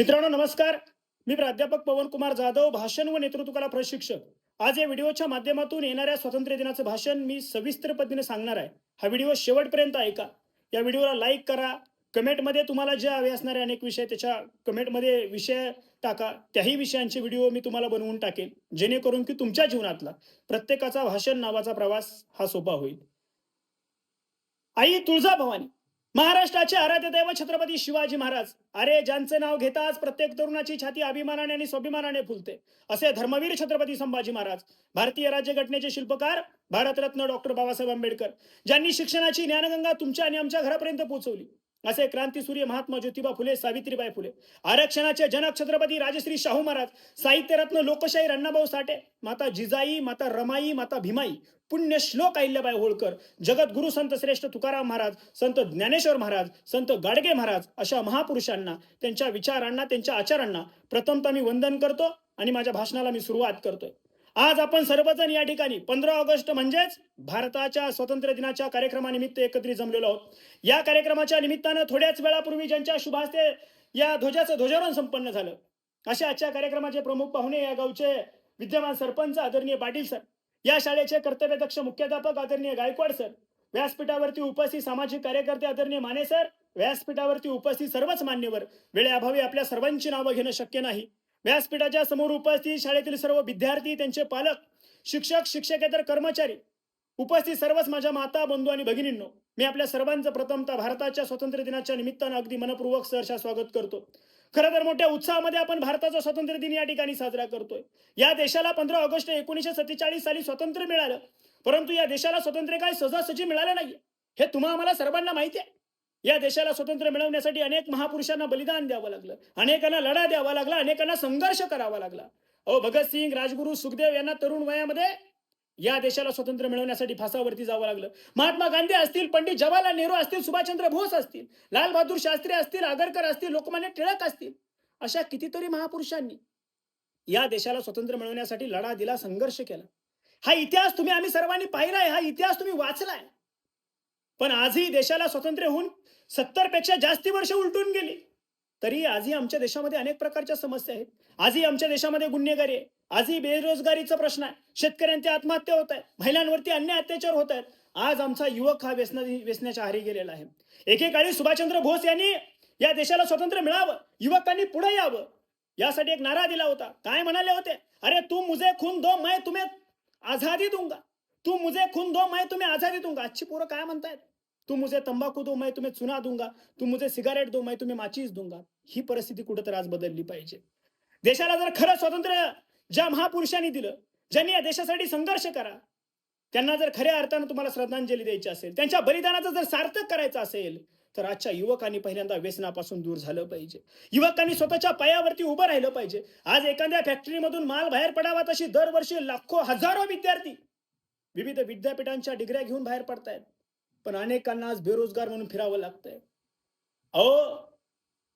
मित्रांनो नमस्कार. मी प्राध्यापक पवन कुमार जाधव भाषण व नेतृत्व कला प्रशिक्षक. आज या व्हिडिओच्या माध्यमातून येणाऱ्या स्वातंत्र्य दिनाचं भाषण मी सविस्तर पद्धतीने सांगणार आहे. हा व्हिडिओ शेवटपर्यंत ऐका. या व्हिडिओला लाईक करा. कमेंटमध्ये तुम्हाला जे हवे असणारे अनेक विषय त्याच्या कमेंटमध्ये विषय टाका. त्याही विषयांचे व्हिडिओ मी तुम्हाला बनवून टाकेल जेणेकरून की तुमच्या जीवनातला प्रत्येकाचा भाषण नावाचा प्रवास हा सोपा होईल. आई तुळजा भवानी महाराष्ट्राचे आराध्य दैव छत्रपती शिवाजी महाराज. अरे ज्यांचे नाव घेताच प्रत्येक तरुणाची छाती अभिमानाने आणि स्वाभिमानाने फुलते. असे धर्मवीर छत्रपती संभाजी महाराज. भारतीय राज्यघटनेचे शिल्पकार भारतरत्न डॉक्टर बाबासाहेब आंबेडकर ज्यांनी शिक्षणाची ज्ञानगंगा तुमच्या आणि आमच्या घरापर्यंत पोहोचवली असे क्रांतीसूर्य महात्मा ज्योतिबा फुले सावित्रीबाई फुले. आरक्षणाचे जनक छत्रपती राजश्री शाहू महाराज साहित्यरत्न लोकशाहीर अण्णाभाऊ साठे माता जिजाई माता रमाई माता भीमाई पुण्य श्लोक अहिल्याबाई होळकर जगद्गुरु संत श्रेष्ठ तुकाराम महाराज संत ज्ञानेश्वर महाराज संत गाडगे महाराज अशा महापुरुषांना त्यांच्या विचारांना त्यांच्या आचारांना प्रथमतः मी वंदन करतो आणि माझ्या भाषणाला मी सुरुवात करतोय. आज आपण सर्वजण या ठिकाणी पंधरा ऑगस्ट म्हणजेच भारताच्या स्वातंत्र्य दिनाच्या कार्यक्रमानिमित्त एकत्रित जमलेलो आहोत. या कार्यक्रमाच्या निमित्तानं थोड्याच वेळापूर्वी ज्यांच्या शुभास्ते या ध्वजाचं ध्वजारोहण संपन्न झालं अशा आजच्या कार्यक्रमाचे प्रमुख पाहुणे या गावचे विद्यमान सरपंच आदरणीय पाटील सर या शाळेचे कर्तव्यदक्ष मुख्याध्यापक आदरणीय गायकवाड सर व्यासपीठावरती उपस्थित सामाजिक कार्यकर्ते आदरणीय माने सर व्यासपीठावरती उपस्थित सर्वच मान्यवर वेळेअभावी आपल्या सर्वांची नावं घेणं शक्य नाही. व्यासपीठाच्या समोर उपस्थित शाळेतील सर्व विद्यार्थी त्यांचे पालक शिक्षक शिक्षकेतर कर्मचारी उपस्थित सर्वच माझ्या माता बंधू आणि भगिनींनो मी आपल्या सर्वांचं प्रथमतः भारताच्या स्वातंत्र्य दिनाच्या निमित्तानं अगदी मनपूर्वक सहर्षा स्वागत करतो. खरं तर मोठ्या उत्साहामध्ये आपण भारताचा स्वातंत्र्य दिन या ठिकाणी साजरा करतोय. या देशाला पंधरा ऑगस्ट एकोणीसशे सत्तेचाळीस साली स्वातंत्र्य मिळालं परंतु या देशाला स्वातंत्र्य काय सहजासहजी मिळालं नाही हे तुम्हा आम्हाला सर्वांना माहिती आहे. या देशाला स्वतंत्र मिळवण्यासाठी अनेक महापुरुषांना बलिदान द्यावं लागलं. अनेकांना लढा द्यावा लागला अनेकांना संघर्ष करावा लागला. अहो भगतसिंग राजगुरू सुखदेव यांना तरुण वयामध्ये या देशाला स्वातंत्र्य मिळवण्यासाठी फासावरती जावं लागलं. महात्मा गांधी असतील पंडित जवाहरलाल नेहरू असतील सुभाषचंद्र बोस असतील लाल बहादूर शास्त्री असतील आगरकर असतील लोकमान्य टिळक असतील अशा कितीतरी महापुरुषांनी या देशाला स्वतंत्र मिळवण्यासाठी लढा दिला संघर्ष केला. हा इतिहास तुम्ही आम्ही सर्वांनी पाहिलाय हा इतिहास तुम्ही वाचलाय. पण आजही देशाला स्वातंत्र्य होऊन सत्तरपेक्षा जास्ती वर्ष उलटून गेली. तरी आजही आमच्या देशामध्ये अनेक प्रकारच्या समस्या आहेत. आजही आमच्या देशामध्ये गुन्हेगारी आहे. आजही बेरोजगारीचा प्रश्न आहे. शेतकऱ्यांच्या आत्महत्या होत आहेत महिलांवरती अन्य अत्याचार होत आहेत. आज आमचा युवक हा व्यसना व्यसनाच्या आहारी गेलेला आहे. एकेकाळी सुभाषचंद्र बोस यांनी या देशाला स्वातंत्र्य मिळावं. युवकांनी पुढे यावं. यासाठी एक नारा दिला होता. काय म्हणाले होते? अरे तू मुझे खून दो मैं तुम्हें आझादी दूंगा. तू मुझे खून दो मैं तुम्हें आझादी दूंगा. आजची पोरं काय म्हणतायत? तू मुझे तंबाखू दो मैं तुम्हें चुना दूंगा। तू मुझे सिगारेट दो मैं तुम्हें माचीस दूंगा। ही परिस्थिती कुठेतरी आज बदलली पाहिजे. देशाला जर खरं स्वातंत्र्य ज्या महापुरुषांनी दिलं ज्यांनी या देशासाठी संघर्ष करा त्यांना जर खऱ्या अर्थानं तुम्हाला श्रद्धांजली द्यायची असेल त्यांच्या बलिदानाचं जर सार्थक करायचं असेल तर आजच्या युवकांनी पहिल्यांदा व्यसनापासून दूर झालं पाहिजे. युवकांनी स्वतःच्या पायावरती उभं राहिलं पाहिजे. आज एखाद्या फॅक्टरीमधून माल बाहेर पडावा तशी दरवर्षी लाखो हजारो विद्यार्थी विविध विद्यापीठांच्या डिग्र्या घेऊन बाहेर पडतायत. पण अनेकांना आज बेरोजगार म्हणून फिरावं लागतंय. अहो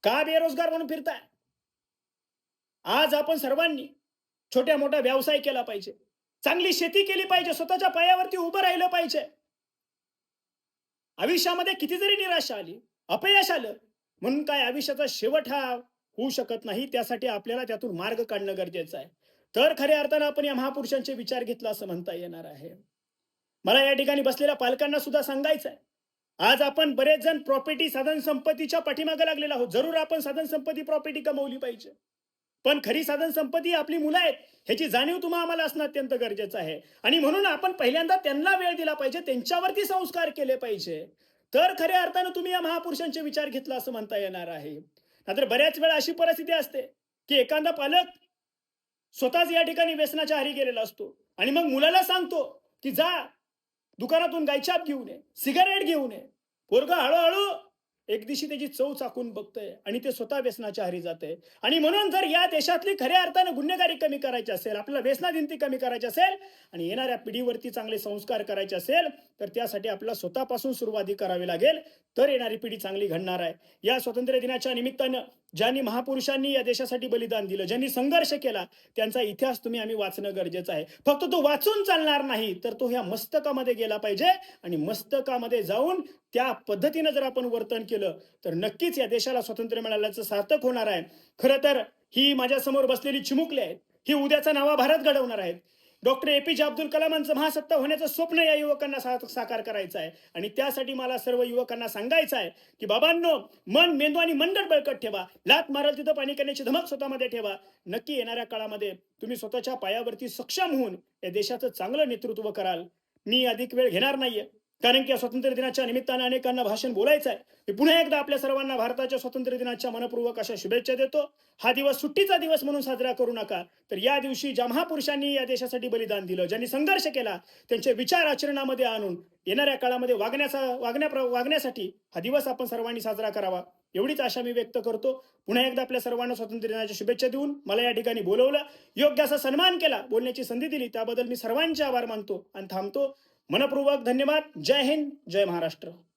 का बेरोजगार म्हणून फिरताय? आज आपण सर्वांनी छोट्या मोठा व्यवसाय केला पाहिजे. चांगली शेती केली पाहिजे. स्वतःच्या पायावरती उभं राहिलं पाहिजे. आयुष्यामध्ये किती जरी निराशा आली. अपयश आलं. म्हणून काय आयुष्याचा शेवट हा होऊ शकत नाही. त्यासाठी आपल्याला त्यातून मार्ग काढणं गरजेचं आहे. तर खऱ्या अर्थानं आपण या महापुरुषांचे विचार घेतला असं म्हणता येणार आहे. मला या ठिकाणी बसलेल्या पालकांना सुद्धा सांगायचं आहे. आज आपण बरेच जण प्रॉपर्टी साधन संपत्तीच्या पाठीमागे लागलेला आहोत. जरूर आपण साधन संपत्ती प्रॉपर्टी कमवली पाहिजे. पण खरी साधन संपत्ती आपली मुलं आहेत ह्याची जाणीव तुम्हा आम्हाला असणं अत्यंत गरजेचं आहे. आणि म्हणून आपण पहिल्यांदा त्यांना वेळ दिला पाहिजे त्यांच्यावरती संस्कार केले पाहिजे. तर खऱ्या अर्थानं तुम्ही या महापुरुषांचे विचार घेतला असं म्हणता येणार आहे. नाहीतर बऱ्याच वेळा अशी परिस्थिती असते की एखादा पालक स्वतःच या ठिकाणी व्यसनाच्या आहारी गेलेला असतो. आणि मग मुलाला सांगतो की जा दुकानातून गायछाप घेऊन ये सिगारेट घेऊन ये पोरगा हळूहळू एक दिवशी त्याची चव चाकून बघतंय आणि ते स्वतः व्यसनाच्या हरी जाते आणि म्हणून जर या देशातली खऱ्या अर्थाने गुन्हेगारी कमी करायची असेल आपल्याला व्यसनादिंती कमी करायची असेल आणि येणाऱ्या पिढीवरती चांगले संस्कार करायचे असेल तर त्यासाठी आपल्याला स्वतःपासून सुरुवाती करावी लागेल. तर येणारी पिढी चांगली घडणार आहे. या स्वातंत्र्य दिनाच्या निमित्तानं ज्यांनी महापुरुषांनी या देशासाठी बलिदान दिलं ज्यांनी संघर्ष केला त्यांचा इतिहास तुम्ही आम्ही वाचणं गरजेचं आहे. फक्त तो वाचून चालणार नाही तर तो ह्या मस्तकामध्ये गेला पाहिजे आणि मस्तकामध्ये जाऊन त्या पद्धतीनं जर आपण वर्तन केलं तर नक्कीच या देशाला स्वातंत्र्य मिळाल्याचं सार्थक होणार आहे. खरं तर ही माझ्यासमोर बसलेली चिमुकले आहेत ही उद्याचा नवा भारत घडवणार आहेत. डॉक्टर ए पी जे अब्दुल कलामांचं महासत्ता होण्याचं स्वप्न या युवकांना सा- साकार करायचं आहे. आणि त्यासाठी मला सर्व युवकांना सांगायचं आहे की बाबांनो मन मेंदू आणि मनगट बळकट ठेवा. लात मारल तिथं पाणी करण्याची धमक स्वतःमध्ये ठेवा. नक्की येणाऱ्या काळामध्ये तुम्ही स्वतःच्या पायावरती सक्षम होऊन या देशाचं चांगलं नेतृत्व कराल. मी अधिक वेळ घेणार नाहीये. कारण की या स्वातंत्र्य दिनाच्या निमित्ताने अनेकांना भाषण बोलायचं आहे. मी पुन्हा एकदा आपल्या सर्वांना भारताच्या स्वातंत्र्य दिनाच्या मनपूर्वक अशा शुभेच्छा देतो. हा दिवस सुट्टीचा दिवस म्हणून साजरा करू नका. तर या दिवशी ज्या महापुरुषांनी या देशासाठी बलिदान दिलं ज्यांनी संघर्ष केला त्यांचे विचार आचरणामध्ये आणून येणाऱ्या काळामध्ये वागण्याचा वागण्या वागण्यासाठी हा दिवस आपण सर्वांनी साजरा करावा. एवढीच आशा मी व्यक्त करतो. पुन्हा एकदा आपल्या सर्वांना स्वातंत्र्य दिनाच्या शुभेच्छा देऊन मला या ठिकाणी बोलवलं. योग्य असा सन्मान केला बोलण्याची संधी दिली त्याबद्दल मी सर्वांचे आभार मानतो आणि थांबतो. मनपूर्वक धन्यवाद. जय हिंद जय महाराष्ट्र.